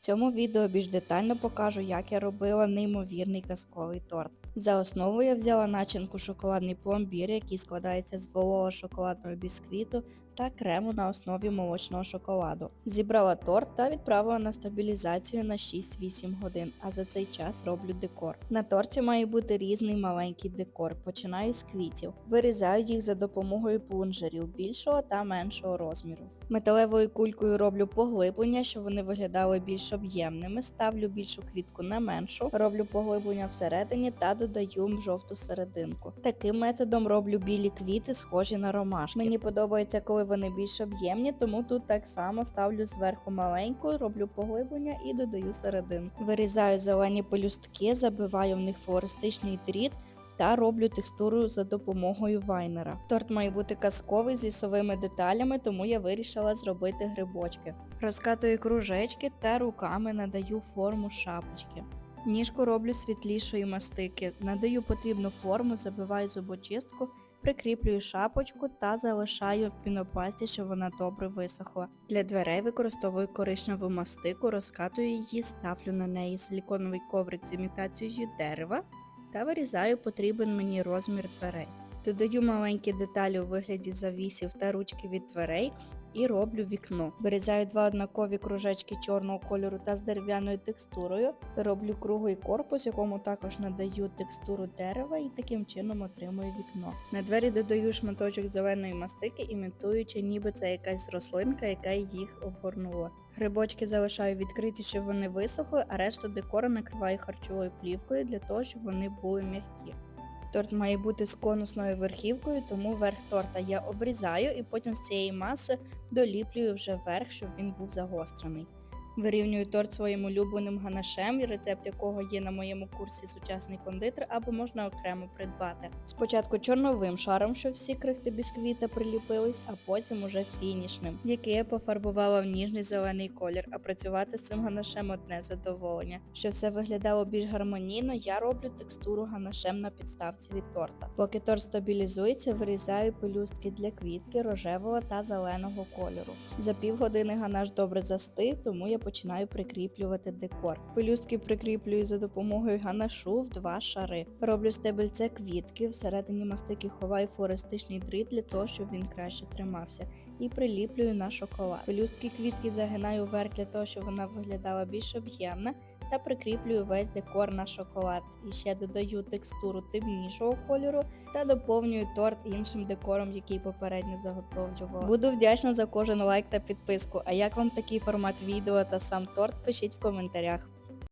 цьому відео більш детально покажу, як я робила неймовірний казковий торт. За основу я взяла начинку шоколадний пломбір, який складається з волого шоколадного бісквіту та крему на основі молочного шоколаду. Зібрала торт та відправила на стабілізацію на 6-8 годин, а за цей час роблю декор. На торті має бути різний маленький декор. Починаю з квітів. Вирізаю їх за допомогою плунжерів більшого та меншого розміру. Металевою кулькою роблю поглиблення, щоб вони виглядали більш об'ємними. Ставлю більшу квітку на меншу, роблю поглиблення всередині та додаю жовту серединку. Таким методом роблю білі квіти, схожі на ромашки. Мені подобається, коли вони більш об'ємні, тому тут так само ставлю зверху маленьку, роблю поглиблення і додаю серединку. Вирізаю зелені пелюстки, забиваю в них флористичний дріт та роблю текстуру за допомогою вайнера. Торт має бути казковий з лісовими деталями, тому я вирішила зробити грибочки. Розкатую кружечки та руками надаю форму шапочки. Ніжку роблю світлішої мастики, надаю потрібну форму, забиваю зубочистку, прикріплюю шапочку та залишаю в пінопласті, щоб вона добре висохла. Для дверей використовую коричневу мастику, розкатую її, ставлю на неї силіконовий коврик з імітацією дерева та вирізаю потрібен мені розмір дверей. Додаю маленькі деталі у вигляді завісів та ручки від дверей і роблю вікно. Вирізаю два однакові кружечки чорного кольору та з дерев'яною текстурою. Роблю круглий корпус, якому також надаю текстуру дерева і таким чином отримую вікно. На двері додаю шматочок зеленої мастики, імітуючи, ніби це якась рослинка, яка їх обгорнула. Грибочки залишаю відкриті, щоб вони висохли, а решту декору накриваю харчовою плівкою для того, щоб вони були м'які. Торт має бути з конусною верхівкою, тому верх торта я обрізаю і потім з цієї маси доліплюю вже верх, щоб він був загострений. Вирівнюю торт своїм улюбленим ганашем, рецепт якого є на моєму курсі сучасний кондитер, або можна окремо придбати. Спочатку чорновим шаром, щоб всі крихти бісквіта приліпились, а потім уже фінішним, який я пофарбувала в ніжний зелений колір, а працювати з цим ганашем одне задоволення. Щоб все виглядало більш гармонійно, я роблю текстуру ганашем на підставці від торта. Поки торт стабілізується, вирізаю пелюстки для квітки рожевого та зеленого кольору. За півгодини ганаш добре застиг, тому я починаю прикріплювати декор. Пелюстки прикріплюю за допомогою ганашу в два шари. Роблю стебельце квітки, всередині мастики ховаю флористичний дріт для того, щоб він краще тримався. І приліплюю на шоколад. Пелюстки квітки загинаю вверх для того, щоб вона виглядала більш об'ємна. Та прикріплюю весь декор на шоколад. І ще додаю текстуру темнішого кольору та доповнюю торт іншим декором, який попередньо заготовлювала. Буду вдячна за кожен лайк та підписку. А як вам такий формат відео та сам торт? Пишіть в коментарях.